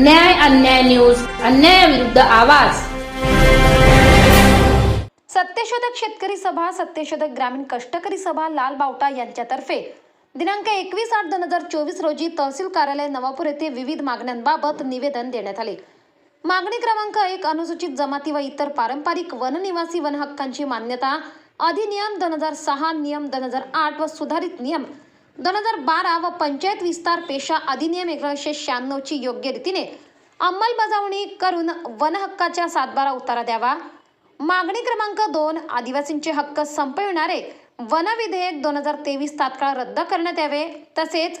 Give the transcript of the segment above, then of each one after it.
न्याय अन्याय न्यूज अन्यायाविरुद्ध आवाज. सत्यशोधक शेतकरी सभा सत्यशोधक ग्रामीण कष्टकरी सभा लाल बावटा यांच्यातर्फे. दिनांक एकवीस आठ दोन हजार चोवीस रोजी तहसील कार्यालय नवापूर येथे विविध मागण्यांबाबत निवेदन देण्यात आले. मागणी क्रमांक एक अनुसूचित जमाती व इतर पारंपरिक वननिवासी वन हक्कांची मान्यता अधिनियम दोन हजार सहा नियम दोन हजार आठ व सुधारित नियम. दोन हजार बारा व पंचायत विस्तार पेशा अधिनियम एकोणीसशे शहाण्णवची योग्य रीतीने अंमलबजावणी करून वन हक्काच्या सातबारा उतारा द्यावा. मागणी क्रमांक दोन आदिवासींचे हक्क संपविणारे वन विधेयक दोन हजार तेवीस तात्काळ रद्द करण्यात यावे. तसेच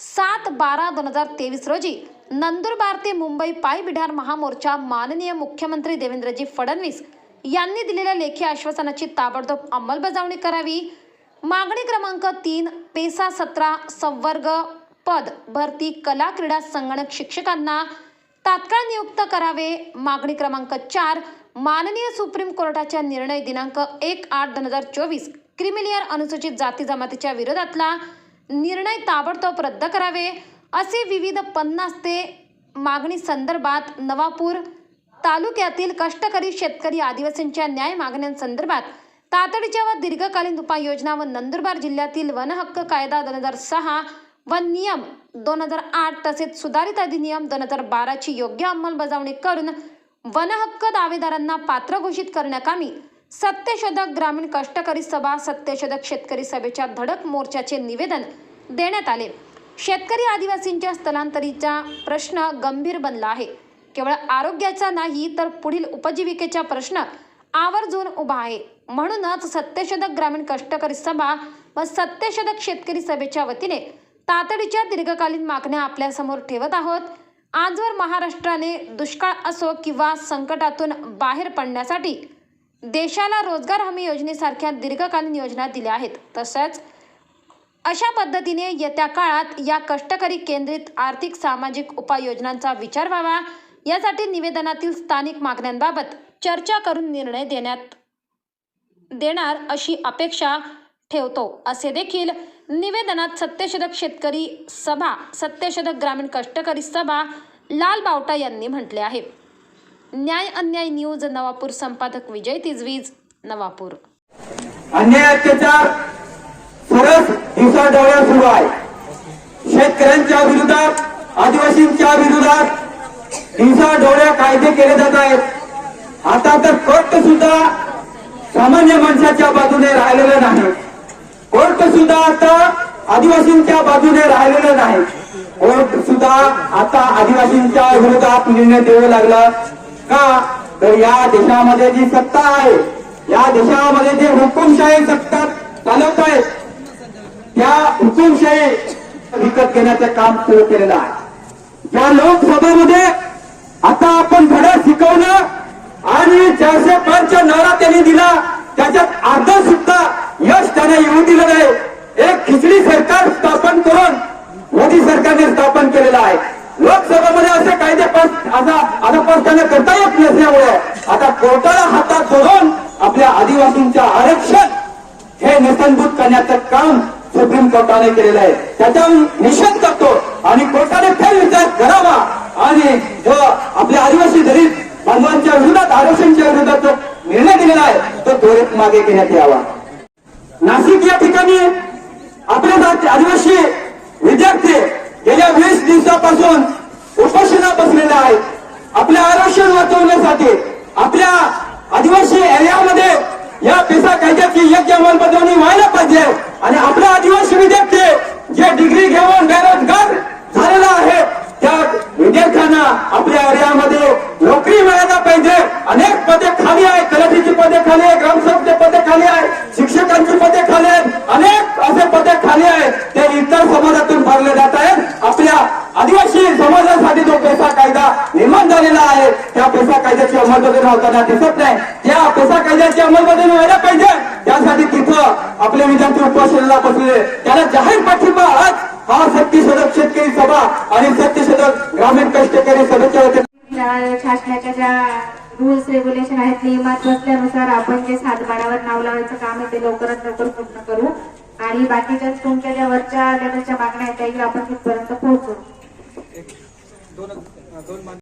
सात बारा दोन हजार तेवीस रोजी नंदुरबार ते मुंबई पायबिढार महामोर्चा माननीय मुख्यमंत्री देवेंद्रजी फडणवीस यांनी दिलेल्या लेखी आश्वासनाची ताबडतोब अंमलबजावणी करावी. मागणी क्रमांक तीन पेसा सतरा संवर्ग पद. भरती कला क्रीडा संगणक शिक्षकांना तात्काळ नियुक्त करावे. मागणी क्रमांक चार माननीय सुप्रीम कोर्टाच्या निर्णय दिनांक एक आठ दोन हजार चोवीस. क्रिमिलियर अनुसूचित जाती जमातीच्या विरोधातला निर्णय ताबडतोब रद्द करावे. असे विविध पन्नास ते मागणी संदर्भात नवापूर तालुक्यातील कष्टकरी शेतकरी आदिवासींच्या न्याय मागण्यांसंदर्भात तातडीच्या व दीर्घकालीन उपाययोजना व नंदुरबार जिल्ह्यातील वन हक्क कायदा दोन हजार सहा व नियम दोन हजार आठ तसेच सुधारित अधिनियम दोन हजार बाराची योग्य अंमलबजावणी करून वन हक्क दावेदारांना पात्र घोषित करण्याकामी सत्यशोधक ग्रामीण कष्टकरी सभा सत्यशोधक शेतकरी सभेच्या धडक मोर्चाचे निवेदन देण्यात आले. शेतकरी आदिवासींच्या स्थलांतरीचा प्रश्न गंभीर बनला आहे. केवळ आरोग्याचा नाही तर पुढील उपजीविकेचा प्रश्न आवर्जून उभा आहे. म्हणूनच सत्यशोधक ग्रामीण कष्टकरी सभा व सत्यशोधक शेतकरी सभेच्या वतीने तातडीच्या दीर्घकालीन मागण्या आपल्यासमोर ठेवत आहोत. आजवर महाराष्ट्राने दुष्काळ असो किंवा संकटातून बाहेर पडण्यासाठी देशाला रोजगार हमी योजनेसारख्या दीर्घकालीन योजना दिल्या आहेत. तसंच अशा पद्धतीने येत्या काळात या कष्टकरी केंद्रित आर्थिक सामाजिक उपाययोजनांचा विचार व्हावा. यासाठी निवेदनातील स्थानिक मागण्यांबाबत चर्चा करून निर्णय देण्यात देणार अशी अपेक्षा ठेवतो. असे देखील निवेदनात सत्यशोधक शेतकरी सभा सत्यशोधक ग्रामीण कष्टकरी सभा लाल बावटा यांनी म्हटले आहे. न्याय अन्याय न्यूज नवापूर संपादक विजय तिजवीज नवापूर. अन्याय अत्याचार सरस दिवसा डोळ्या सुरू आहे. शेतकऱ्यांच्या विरोधात आदिवासींच्या विरोधात दिवसा डोळ्या कायदे केले जात आहेत. आता तर कट सुद्धा सामान्य माणसाच्या बाजूने राहिलेलं नाही. कोर्ट सुद्धा आता आदिवासींच्या बाजूने राहिलेलं नाही. कोर्ट सुद्धा आता आदिवासींच्या विरोधात निर्णय देऊ लागला. का? तर या देशामध्ये जी सत्ता आहे या देशामध्ये जे हुकुमशाही सत्ता चालवत आहेत त्या हुकुमशाही विकत घेण्याचं काम सुरू केलेलं आहे. या लोकसभेमध्ये आता आपण धडा शिकवलं आणि चारशे नारा त्यांनी दिला. त्याच्यात अर्ध सुद्धा यश त्यांना येऊ दिलं नाही. एक खिचडी सरकार स्थापन करून मोदी सरकारने स्थापन केलेलं आहे. लोकसभेमध्ये असे कायदे पास असा आता पास त्यांना करता येत नसल्यामुळे आता कोर्टाला हातात धरून आपल्या आदिवासींचं आरक्षण हे निसंभूत करण्याचं काम सुप्रीम कोर्टाने केलेलं आहे. त्याचा निषेध करतो आणि कोर्टाने फेर विचार करावा आणि जो आपल्या आदिवासी दलित बांधवांच्या विरोधात आरक्षणच्या विरोधात जो निर्णय दिलेला आहे तो त्वरित मागे घेण्यात यावा. नाशिक या ठिकाणी आपले आदिवासी विद्यार्थी गेल्या वीस दिवसापासून उपोषणा बसलेले आहेत. आपले आरक्षण वाचवण्यासाठी आपल्या आदिवासी एरियामध्ये या पेसा कायद्याची योग्य अंमलबजावणी व्हायला पाहिजे. आणि आपला आदिवासी विद्यार्थी जे डिग्री घेऊन बेरोजगार झालेला आहे त्या विद्यार्थ्यांना आपल्या एरियामध्ये नोकरी मिळायला पाहिजे अनेक पदे खाली आहे तलाठीची पदे खाली आहे ग्रामसेवकचे पदे खाली आहे शिक्षकांची पदे खाली आहेत अनेक असे पदे खाली आहेत ते इतर समाजातून भरले जात आहेत आपल्या आदिवासी समाजासाठी जो पेसा कायदा निर्माण झालेला आहे त्या पेसा कायद्याची अंमलबजावणी होताना दिसत नाही. त्या पेसा कायद्याची अंमलबजावणी व्हायला पाहिजे. त्यासाठी तिथं आपले विद्यार्थी उपोषणाला बसले. त्याला जाहीर पाठिंबा आज हा सत्यशोधक शेतकरी सभा आणि सत्यशोधक ग्रामीण कष्टकरी सभेच्या वतीने शासनाच्या ज्या रुल्स रेग्युलेशन आहेत नियमात बसल्यानुसार आपण जे सातबारावर नाव लावायचं काम आहे ते लवकरात लवकर पूर्ण करू. आणि बाकीच्या तुमच्या ज्या वरच्या लेवलच्या मागण्या आहेत त्याही आपण तिथपर्यंत पोहोचू.